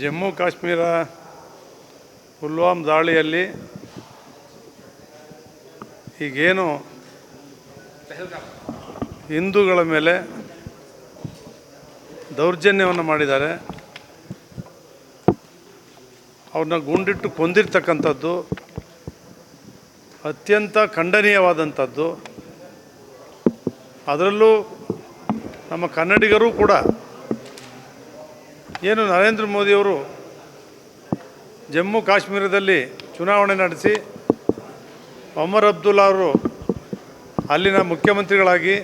ಜಮ್ಮು ಕಾಶ್ಮೀರ ಪುಲ್ವಾಮ್ ದಾಳಿಯಲ್ಲಿ ಈಗೇನು ಹಿಂದೂಗಳ ಮೇಲೆ ದೌರ್ಜನ್ಯವನ್ನು ಮಾಡಿದ್ದಾರೆ. ಅವ್ರನ್ನ ಗುಂಡಿಟ್ಟು ಕೊಂದಿರ್ತಕ್ಕಂಥದ್ದು ಅತ್ಯಂತ ಖಂಡನೀಯವಾದಂಥದ್ದು. ಅದರಲ್ಲೂ ನಮ್ಮ ಕನ್ನಡಿಗರೂ ಕೂಡ ಏನು ನರೇಂದ್ರ ಮೋದಿಯವರು ಜಮ್ಮು ಕಾಶ್ಮೀರದಲ್ಲಿ ಚುನಾವಣೆ ನಡೆಸಿ ಒಮರ್ ಅಬ್ದುಲ್ಲಾ ಅವರು ಅಲ್ಲಿನ ಮುಖ್ಯಮಂತ್ರಿಗಳಾಗಿ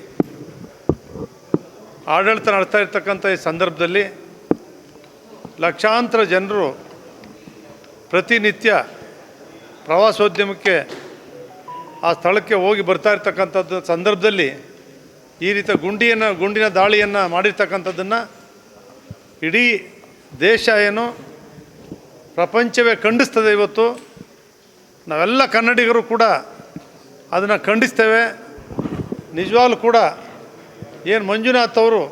ಆಡಳಿತ ನಡೆಸ್ತಾ ಇರ್ತಕ್ಕಂಥ ಈ ಸಂದರ್ಭದಲ್ಲಿ ಲಕ್ಷಾಂತರ ಜನರು ಪ್ರತಿನಿತ್ಯ ಪ್ರವಾಸೋದ್ಯಮಕ್ಕೆ ಆ ಸ್ಥಳಕ್ಕೆ ಹೋಗಿ ಬರ್ತಾ ಇರ್ತಕ್ಕಂಥದ್ದು ಸಂದರ್ಭದಲ್ಲಿ ಈ ರೀತಿಯ ಗುಂಡಿಯನ್ನು, ಗುಂಡಿನ ದಾಳಿಯನ್ನು ಮಾಡಿರ್ತಕ್ಕಂಥದ್ದನ್ನು ಇಡೀ ದೇಶ ಏನು ಪ್ರಪಂಚವೇ ಖಂಡಿಸ್ತದೆ ಇವತ್ತು. ನಾವೆಲ್ಲ ಕನ್ನಡಿಗರು ಕೂಡ ಅದನ್ನು ಖಂಡಿಸ್ತೇವೆ. ನಿಜವಾಗ್ಲೂ ಕೂಡ ಏನು ಮಂಜುನಾಥ್ ಅವರು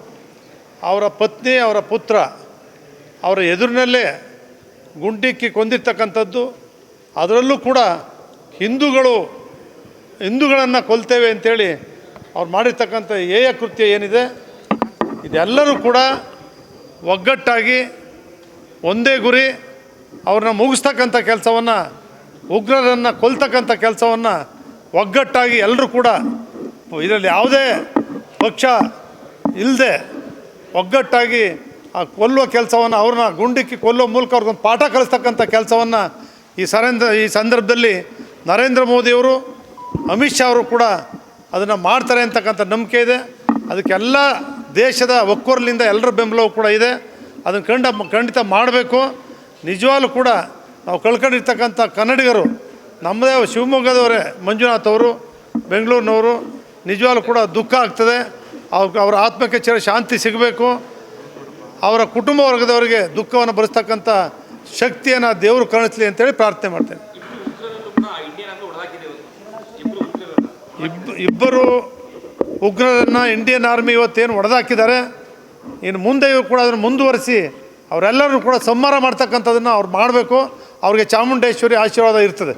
ಅವರ ಪತ್ನಿ, ಅವರ ಪುತ್ರ, ಅವರ ಎದುರಿನಲ್ಲೇ ಗುಂಡಿಕ್ಕಿ ಕೊಂದಿರ್ತಕ್ಕಂಥದ್ದು. ಅದರಲ್ಲೂ ಕೂಡ ಹಿಂದೂಗಳು ಹಿಂದೂಗಳನ್ನು ಕೊಲ್ತೇವೆ ಅಂತೇಳಿ ಅವ್ರು ಮಾಡಿರ್ತಕ್ಕಂಥ ಏಯ ಕೃತ್ಯ ಏನಿದೆ, ಇದೆಲ್ಲರೂ ಕೂಡ ಒಗ್ಗಟ್ಟಾಗಿ ಒಂದೇ ಗುರಿ ಅವ್ರನ್ನ ಮುಗಿಸ್ತಕ್ಕಂಥ ಕೆಲಸವನ್ನು, ಉಗ್ರರನ್ನು ಕೊಲ್ತಕ್ಕಂಥ ಕೆಲಸವನ್ನು ಒಗ್ಗಟ್ಟಾಗಿ ಎಲ್ಲರೂ ಕೂಡ ಇದರಲ್ಲಿ ಯಾವುದೇ ಪಕ್ಷ ಇಲ್ಲದೆ ಒಗ್ಗಟ್ಟಾಗಿ ಆ ಕೊಲ್ಲುವ ಕೆಲಸವನ್ನು, ಅವ್ರನ್ನ ಗುಂಡಿಕ್ಕಿ ಕೊಲ್ಲೋ ಮೂಲಕ ಅವ್ರಿಗೊಂದು ಪಾಠ ಕಲಿಸ್ತಕ್ಕಂಥ ಕೆಲಸವನ್ನು ಈ ಸರೇಂದ್ರ, ಈ ಸಂದರ್ಭದಲ್ಲಿ ನರೇಂದ್ರ ಮೋದಿಯವರು ಅಮಿತ್ ಶಾ ಅವರು ಕೂಡ ಅದನ್ನು ಮಾಡ್ತಾರೆ ಅಂತಕ್ಕಂಥ ನಂಬಿಕೆ ಇದೆ. ಅದಕ್ಕೆಲ್ಲ ದೇಶದ ಒಕ್ಕೊರಲಿಂದ ಎಲ್ಲರ ಬೆಂಬಲವೂ ಕೂಡ ಇದೆ. ಅದನ್ನು ಖಂಡ ಖಂಡಿತ ಮಾಡಬೇಕು. ನಿಜವಾಗ್ಲೂ ಕೂಡ ನಾವು ಕಳ್ಕೊಂಡಿರ್ತಕ್ಕಂಥ ಕನ್ನಡಿಗರು ನಮ್ಮದೇ ಶಿವಮೊಗ್ಗದವರೇ ಮಂಜುನಾಥ್ ಅವರು ಬೆಂಗಳೂರಿನವರು ನಿಜವಾಗ್ಲೂ ಕೂಡ ದುಃಖ ಆಗ್ತದೆ. ಅವ್ರ ಅವರ ಆತ್ಮಕ್ಕೆ ಚಿರ ಶಾಂತಿ ಸಿಗಬೇಕು. ಅವರ ಕುಟುಂಬ ವರ್ಗದವರಿಗೆ ದುಃಖವನ್ನು ಭರಿಸ್ತಕ್ಕಂಥ ಶಕ್ತಿಯನ್ನು ದೇವರು ಕಾಣಿಸ್ಲಿ ಅಂತೇಳಿ ಪ್ರಾರ್ಥನೆ ಮಾಡ್ತೇನೆ. ಇಬ್ ಇಬ್ಬರು ಉಗ್ರರನ್ನು ಇಂಡಿಯನ್ ಆರ್ಮಿ ಇವತ್ತೇನು ಹೊಡೆದಾಕಿದ್ದಾರೆ, ಇನ್ನು ಮುಂದೆಯೂ ಕೂಡ ಅದನ್ನು ಮುಂದುವರಿಸಿ ಅವರೆಲ್ಲರೂ ಕೂಡ ಸಂಹಾರ ಮಾಡ್ತಕ್ಕಂಥದ್ದನ್ನು ಅವ್ರು ಮಾಡಬೇಕು. ಅವ್ರಿಗೆ ಚಾಮುಂಡೇಶ್ವರಿ ಆಶೀರ್ವಾದ ಇರ್ತದೆ.